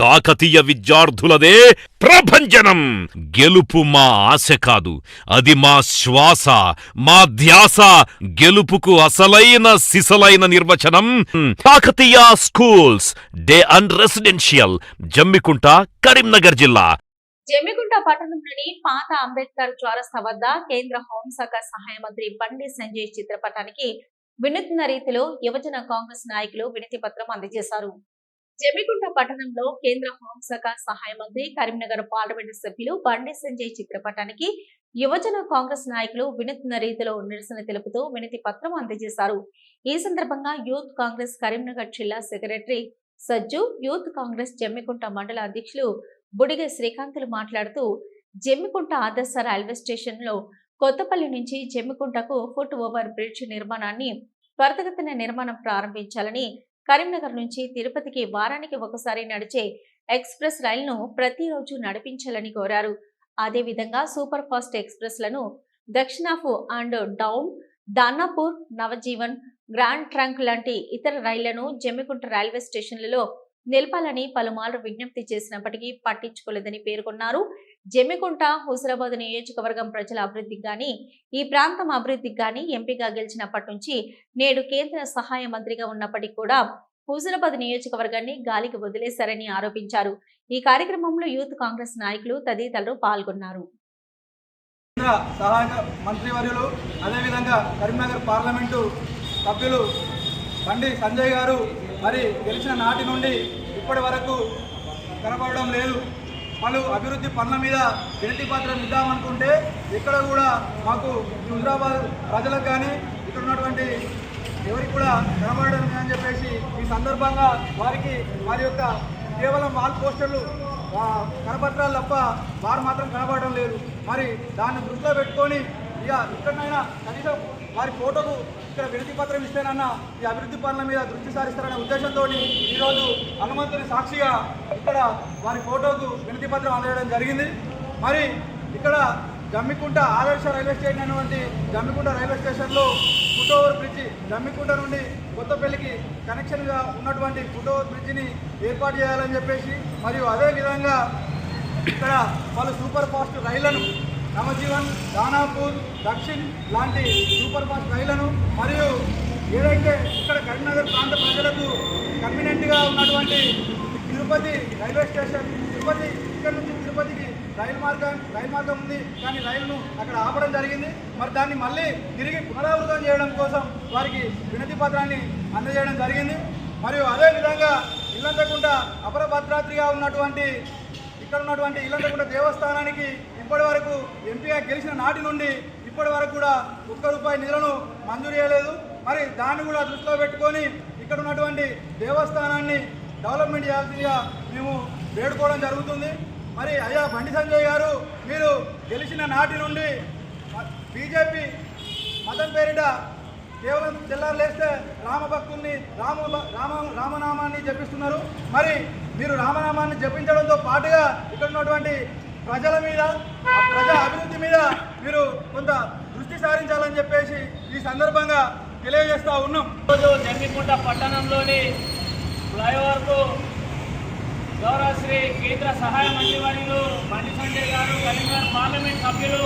కాకతీయ విద్యార్థులదే ప్రభంజనం. గెలుపు మా ఆశ కాదు అది మా శ్వాస మా ధ్యాస. గెలుపుకు అసలైన సిసలైన నిర్వచనం Kakatiya schools day and residential Jammikunta Karimnagar జిల్లా. జమ్మిగుంట పట్టణంలోని పాత అంబేద్కర్ చౌరస్తా వద్ద కేంద్ర హోంశాఖ సహాయ మంత్రి బండి సంజయ్ చిత్రపటానికి వినూత్న రీతిలో యువజన కాంగ్రెస్ నాయకులు వినతి పత్రం అందజేశారు. జమ్మికుంట పట్టణంలో కేంద్ర హోంశాఖ సహాయ మంత్రి కరీంనగర్ పార్లమెంటు సభ్యులు బండి సంజయ్ చిత్రపటానికి యువజన కాంగ్రెస్ నాయకులు వినూత్న రీతిలో నిరసన తెలుపుతూ వినతి పత్రం అందజేశారు. ఈ సందర్భంగా యూత్ కాంగ్రెస్ కరీంనగర్ జిల్లా secretary Sajju youth Congress Jammikunta మండల అధ్యక్షులు బుడిగ శ్రీకాంతులు మాట్లాడుతూ జమ్మికుంట ఆదర్శ రైల్వే స్టేషన్లో కొత్తపల్లి నుంచి జమ్మికుంటకు ఫుట్ ఓవర్ బ్రిడ్జ్ నిర్మాణాన్ని త్వరితగతిన నిర్మాణం ప్రారంభించాలని కరీంనగర్ నుంచి తిరుపతికి వారానికి ఒకసారి నడిచే ఎక్స్ప్రెస్ రైలును ప్రతిరోజు నడిపించాలని కోరారు. అదేవిధంగా సూపర్ ఫాస్ట్ ఎక్స్ప్రెస్లను దక్షిణాఫు and down Danapur Navjeevan grand trunk లాంటి ఇతర రైళ్ళను జమ్మికుంట రైల్వే స్టేషన్లలో నిలపాలని పలుమార్లు విజ్ఞప్తి చేసినప్పటికీ పట్టించుకోలేదని పేర్కొన్నారు. జమ్మికుంట హుజరాబాద్ నియోజకవర్గం ప్రజల అభివృద్ధికి గాని ఈ ప్రాంతం అభివృద్ధికి గాని ఎంపీగా గెలిచినప్పటి నుంచి నేడు కేంద్ర సహాయ మంత్రిగా ఉన్నప్పటికీ కూడా హుజరాబాద్ నియోజకవర్గాన్ని గాలికి వదిలేశారని ఆరోపించారు. ఈ కార్యక్రమంలో యూత్ కాంగ్రెస్ నాయకులు తదితరులు పాల్గొన్నారు. కేంద్ర సహాయక మంత్రివర్యులు అదేవిధంగా కరీంనగర్ పార్లమెంటు సభ్యులు బండి సంజయ్ గారు మరి గెలిచిన నాటి నుండి ఇప్పటి వరకు కనపడడం లేదు. పలు అభివృద్ధి పనుల మీద వినతి పాత్ర ఇద్దామనుకుంటే ఇక్కడ కూడా మాకు హుజరాబాద్ ప్రజలకు కానీ ఇక్కడ ఉన్నటువంటి ఎవరికి కూడా కనబడడం లేదని చెప్పేసి ఈ సందర్భంగా వారికి వారి యొక్క కేవలం వాల్ పోస్టర్లు కనపత్రాలు తప్ప వారు మాత్రం కనబడడం లేదు. మరి దాన్ని దృష్టిలో పెట్టుకొని ఇక ఇక్కడనైనా కనీసం వారి ఫోటోలు ఇక్కడ వినతి పత్రం ఇస్తేనన్నా ఈ అభివృద్ధి పనుల మీద దృష్టి సారిస్తారనే ఉద్దేశంతో ఈరోజు హనుమంతుని సాక్షిగా ఇక్కడ వారి ఫోటోకు వినతి పత్రం అందజేయడం జరిగింది. మరి ఇక్కడ జమ్మికుంట ఆదర్శ రైల్వే స్టేషన్ అనేటువంటి జమ్మికుంట రైల్వే స్టేషన్లో ఫుటోవర్ బ్రిడ్జ్ జమ్మికుంట నుండి కొత్తపల్లికి కనెక్షన్గా ఉన్నటువంటి ఫుటోవర్ బ్రిడ్జిని ఏర్పాటు చేయాలని చెప్పేసి మరియు అదేవిధంగా ఇక్కడ పలు సూపర్ ఫాస్ట్ రైళ్ళను నవజీవన్ దానాపూర్ దక్షిణ్ లాంటి సూపర్ ఫాస్ట్ రైళ్ళను మరియు ఏదైతే ఇక్కడ కరీంనగర్ ప్రాంత ప్రజలకు కన్వీనియంట్గా ఉన్నటువంటి తిరుపతి రైల్వే స్టేషన్ తిరుపతి ఇక్కడ నుంచి తిరుపతికి రైలు మార్గం రైలు మార్గం ఉంది కానీ రైలును అక్కడ ఆపడం జరిగింది. మరి దాన్ని మళ్ళీ తిరిగి పునరావృతం చేయడం కోసం వారికి వినతి పత్రాన్ని అందజేయడం జరిగింది. మరియు అదేవిధంగా ఇల్లంతకుండా అపర భద్రాద్రిగా ఉన్నటువంటి ఇక్కడ ఉన్నటువంటి ఇల్లంతకుండా దేవస్థానానికి ఇప్పటి వరకు ఎంపీగా గెలిచిన నాటి నుండి ఇప్పటి వరకు కూడా ఒక్క రూపాయి నిధులను మంజూరు చేయలేదు. మరి దాన్ని కూడా దృష్టిలో పెట్టుకొని ఇక్కడ ఉన్నటువంటి దేవస్థానాన్ని డెవలప్మెంట్ చేయాల్సిందిగా మేము వేడుకోవడం జరుగుతుంది. మరి అయ్యా బండి సంజయ్ గారు మీరు గెలిచిన నాటి నుండి బీజేపీ మతం పేరిట కేవలం తెల్లారు లేస్తే రామభక్తుల్ని రామ రామ రామనామాన్ని జపిస్తున్నారు. మరి మీరు రామనామాన్ని జపించడంతో పాటుగా ఇక్కడ ఉన్నటువంటి ప్రజల మీద ప్రజా అభివృద్ధి మీద మీరు కొంత దృష్టి సారించాలని చెప్పేసి ఈ సందర్భంగా తెలియజేస్తా ఉన్నాం. ఈరోజు జమ్మికుంట పట్టణంలోని ఫ్లైఓవర్కు గౌరవశ్రీ కేంద్ర సహాయ మంత్రివర్యులు బండి సంజయ్ గారు కరీంనగర్ పార్లమెంట్ సభ్యులు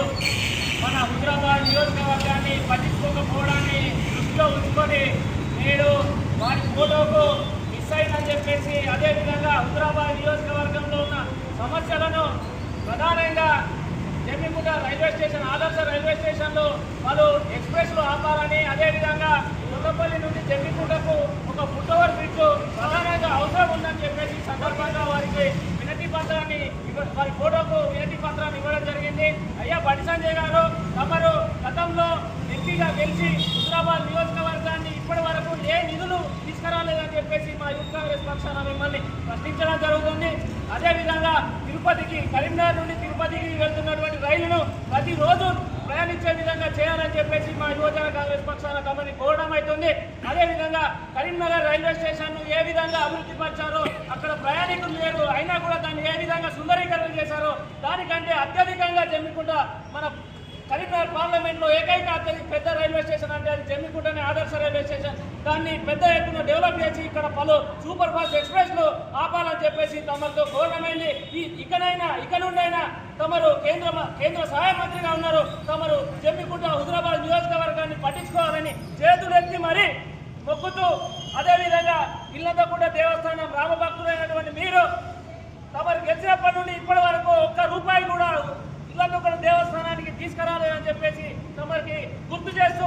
మన హుజరాబాద్ నియోజకవర్గాన్ని పట్టించుకోకపోవడాన్ని దృష్టిలో ఉంచుకొని నేడు వారి ఫోటోకు మిస్ అయిందని చెప్పేసి అదేవిధంగా హుజరాబాద్ నియోజకవర్గంలో ఉన్న సమస్యలను ప్రధానంగా జమ్మికుంట రైల్వే స్టేషన్ ఆదర్శ రైల్వే స్టేషన్లో పలు ఎక్స్ప్రెస్లు ఆపాలని అదేవిధంగా కొత్తపల్లి నుండి జమ్మికుంటకు ఒక ఫుట్ ఓవర్ బ్రిడ్జ్ ప్రధానంగా అవసరం ఉందని చెప్పేసి సందర్భంగా వారికి వినతి పత్రాన్ని ఇవ్వ- వారి ఫోటోకు వినతి పత్రాన్ని ఇవ్వడం జరిగింది. అయ్యా బండి సంజయ్ గారు తమరు గతంలో ఎంపీగా గెలిచి హుజరాబాద్ నియోజకవర్గాన్ని ఇప్పటి వరకు ఏ నిధులు తీసుకురాలేదని చెప్పేసి మా యూత్ కాంగ్రెస్ పక్షాన మిమ్మల్ని ప్రశ్నించడం జరుగుతుంది. అదేవిధంగా తిరుపతికి కరీంనగర్ నుండి తిరుపతికి వెళ్తున్నటువంటి రైలును ప్రతిరోజు ప్రయాణించే విధంగా చేయాలని చెప్పేసి మా యువజన కాంగ్రెస్ పక్షాన కమిటీ కోరడం అవుతుంది. అదేవిధంగా కరీంనగర్ రైల్వే స్టేషన్ను ఏ విధంగా అభివృద్ధి పరిచారో అక్కడ ప్రయాణికులు లేరు అయినా కూడా దాన్ని ఏ విధంగా సుందరీకరణ చేశారో దానికంటే అత్యధికంగా జమ్మికుంట మన ఏకైక అత్యధిక పెద్ద రైల్వే స్టేషన్ అంటే అది జమ్మికుంటనే ఆదర్శ రైల్వే స్టేషన్. దాన్ని పెద్ద ఎత్తున డెవలప్ చేసి ఇక్కడ పలు సూపర్ ఫాస్ట్ ఎక్స్ప్రెస్లు ఆపాలని చెప్పేసి తమతో కోరడమైంది ఈ ఇకనైనా ఇక నుండైనా తమరు కేంద్ర కేంద్ర సహాయ మంత్రిగా ఉన్నారు. తమరు జమ్మికుంట హుజరాబాద్ నియోజకవర్గాన్ని పట్టించుకోవాలని చేతులెత్తి మరి మొక్కుతూ అదేవిధంగా ఇల్లతకుంట దేవస్థానం రామభక్తులైనటువంటి మీరు తమరు గెలిచినప్పటి నుండి ఇప్పటి వరకు ఒక్క రూపాయి కూడా ఇల్లతకుంట దేవస్థానానికి తీసుకురాలేదని చెప్పేసి తమరికి గుర్తు చేస్తూ